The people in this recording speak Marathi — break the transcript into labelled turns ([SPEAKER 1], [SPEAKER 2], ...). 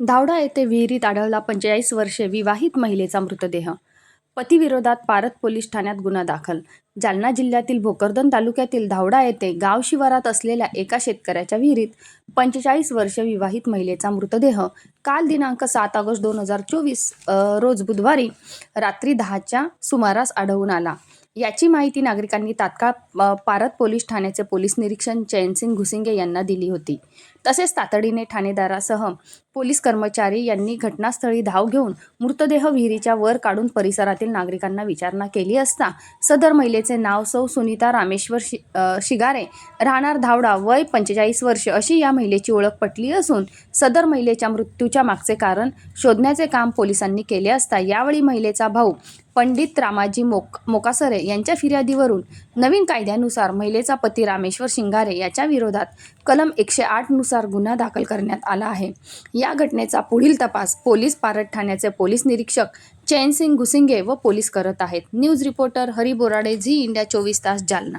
[SPEAKER 1] धावडा येथे विहिरीत आढळला पंचेचाळीस वर्षे विवाहित महिलेचा मृतदेह. पतीविरोधात पारत पोलीस ठाण्यात गुन्हा दाखल. जालना जिल्ह्यातील भोकरदन तालुक्यातील धावडा येथे गाव शिवारात असलेल्या एका शेतकऱ्याच्या विहिरीत पंचेचाळीस वर्ष विवाहित महिलेचा मृतदेह. काल दिनांक सात ऑगस्ट दोन हजार चोवीस रोज बुधवारी रात्री दहाच्या सुमारास आढळून आला. याची माहिती नागरिकांनी तात्काळ पारत पोलीस ठाण्याचे पोलीस निरीक्षण चयनसिंग घुसिंगे यांना दिली होती. तसेच तातडीने ठाणेदारासह पोलीस कर्मचारी यांनी घटनास्थळी धाव घेऊन मृतदेह विहिरीच्या वर काढून परिसरातील नागरिकांना विचारणा केली असता सदर महिलेचे नाव सौ सुनीता रामेश्वर शि शिगारे राहणार धावडा वय पंचेचाळीस वर्ष अशी या महिलेची ओळख पटली असून सदर महिलेच्या मृत्यूच्या मागचे कारण शोधण्याचे काम पोलिसांनी केले असता यावेळी महिलेचा भाऊ पंडित रामाजी मोक मोकासरे यांच्या फिर्यादीवरून नवीन कायद्यानुसार महिलेचा पती रामेश्वर शिंगारे याच्या विरोधात कलम एकशे आठ नुसार गुन्हा दाखल करण्यात आला आहे. या घटनेचा पुढील तपास पोलीस पारड ठाण्याचे पोलीस निरीक्षक चैनसिंग घुसिंगे व पोलीस करत आहेत. News reporter Hari Borade Zee India चोवीस तास जालना.